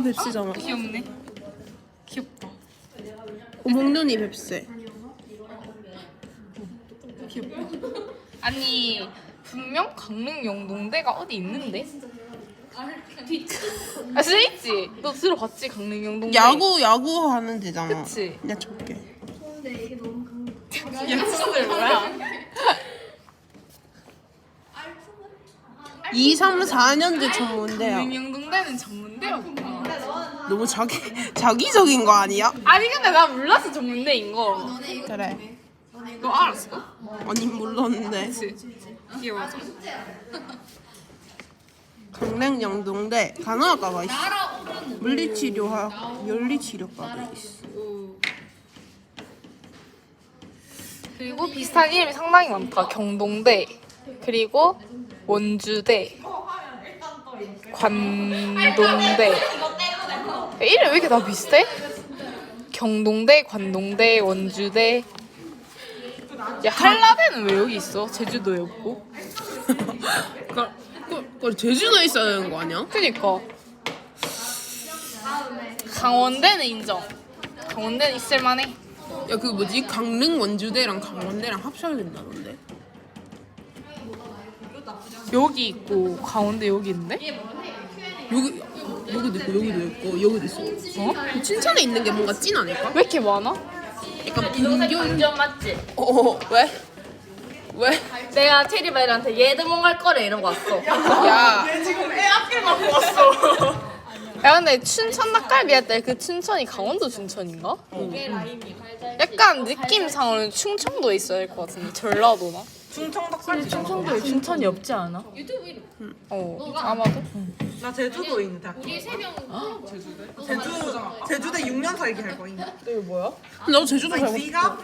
뱁새잖아. 귀엽네. 귀엽다. 어, 목련이 뱁새. 아니 분명 강릉 영동대가 어디 있는데? 아 진짜 있지. 너 들어봤지 강릉 영동대? 야구 야구 하는 데잖아. 그치? 내가 줄게. 야구들 뭐야? 2, 3, 4년제 전문대야. 강릉 영동대는 전문대였구나. 너무 자기 자기적인 거 아니야? 아니 근데 나 몰랐어 전문대인 거. 그래. 너 알았어? 아니 몰랐는데. 그치? 귀여워서. 강릉 영동대 간호학과가 있어. 물리치료학 연리치료과도 있어. 그리고 비슷한 이름이 상당히 많다. 경동대, 그리고 원주대, 관동대. 야, 이름 왜 이렇게 다 비슷해? 경동대, 관동대, 원주대. 야 한라대는 왜 여기 있어? 제주도에 없고. 그, 그, 그 제주도에 있어야 되는 거 아니야? 그니까. 강원대는 인정. 강원대는 있을만해. 야 그 뭐지 강릉 원주대랑 강원대랑 합쳐야 된다던데. 여기 있고 강원대 여기 있는데? 여기 여기도 있고 여기도 있고 여기도 있어. 어? 그 춘천에 있는 게 뭔가 찐 아닐까? 왜 이렇게 많아? 약간 인교 완전 맞지? 어 왜? 왜? 내가 체리바이한테 얘도 뭔갈 거래 이러고 왔어. 야 야 근데 춘천 닭갈비 할 때 그 춘천이 강원도 춘천인가? 약간 느낌상으로는 충청도에 있어야 할것 같은데 전라도나? 충청 닭갈비 충청도에 춘천이 없지 않아? 어 아마도? 나 대학 우리 세명 제주 제주대 6년 살기 할 거임 너 제주도 살고 네가